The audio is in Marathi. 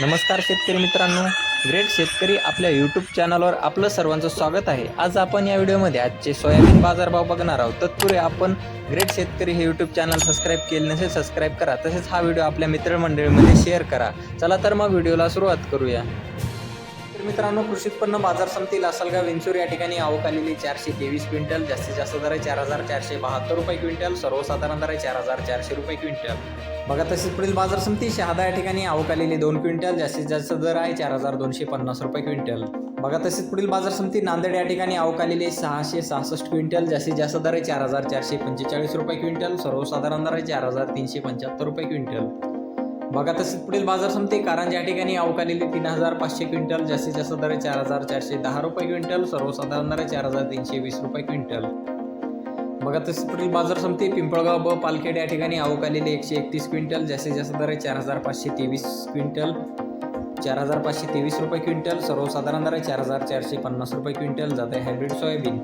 नमस्कार शेतकरी मित्रांनो. ग्रेट शेतकरी आपल्या यूट्यूब चॅनलवर आपलं सर्वांचं स्वागत आहे. आज आपण या व्हिडिओमध्ये आजचे सोयाबीन बाजारभाव बघणार आहोत. तत्पूर्वी आपण ग्रेट शेतकरी हे यूट्यूब चॅनल सबस्क्राईब केले नसेल सबस्क्राईब करा. तसेच हा व्हिडिओ आपल्या मित्रमंडळीमध्ये शेअर करा. चला तर मग व्हिडिओला सुरुवात करूया. तर मित्रांनो कृषी उत्पन्न बाजार समिती लासलगाव विंचूर या ठिकाणी आवक आलेली चारशे तेवीस क्विंटल जास्तीत जास्त दर आहे चार हजार चारशे बहात्तर रुपये क्विंटल सर्वसाधारण दर आहे चार हजार चारशे रुपये क्विंटल. बघा तसेच पुढील बाजार समिती शहादा या ठिकाणी आवक आलेली दोन क्विंटल जास्तीत जास्त दर आहे चार हजार दोनशे पन्नास रुपये क्विंटल. बघा तसेच पुढील बाजार समिती नांदेड या ठिकाणी आवक आलेली सहाशे सहासष्ट क्विंटल जास्तीत जास्त दर आहे चार हजार चारशे पंचेचाळीस रुपये क्विंटल. सर्वसाधारण दर आहे चार हजार तीनशे पंच्याहत्तर रुपये क्विंटल. बघा तसेच पुढील बाजार समिती कारंज या ठिकाणी आवक आलेली तीन हजार पाचशे क्विंटल. जास्तीत जास्त दर आहे चार हजार चारशे दहा रुपये क्विंटल. सर्वसाधारण दर आहे चार हजार तीनशे वीस रुपये क्विंटल. बघा तसेच पुढील बाजार समिती पिंपळगाव ब पालखेड या ठिकाणी आवक आलेली एकशे एकतीस क्विंटल जास्तीत जास्त दर आहे चार हजार पाचशे तेवीस क्विंटल. चार हजार पाचशे तेवीस रुपये क्विंटल सर्वसाधारण दर आहे चार हजार चारशे पन्नास रुपये क्विंटल जात आहे हायब्रिड सोयाबीन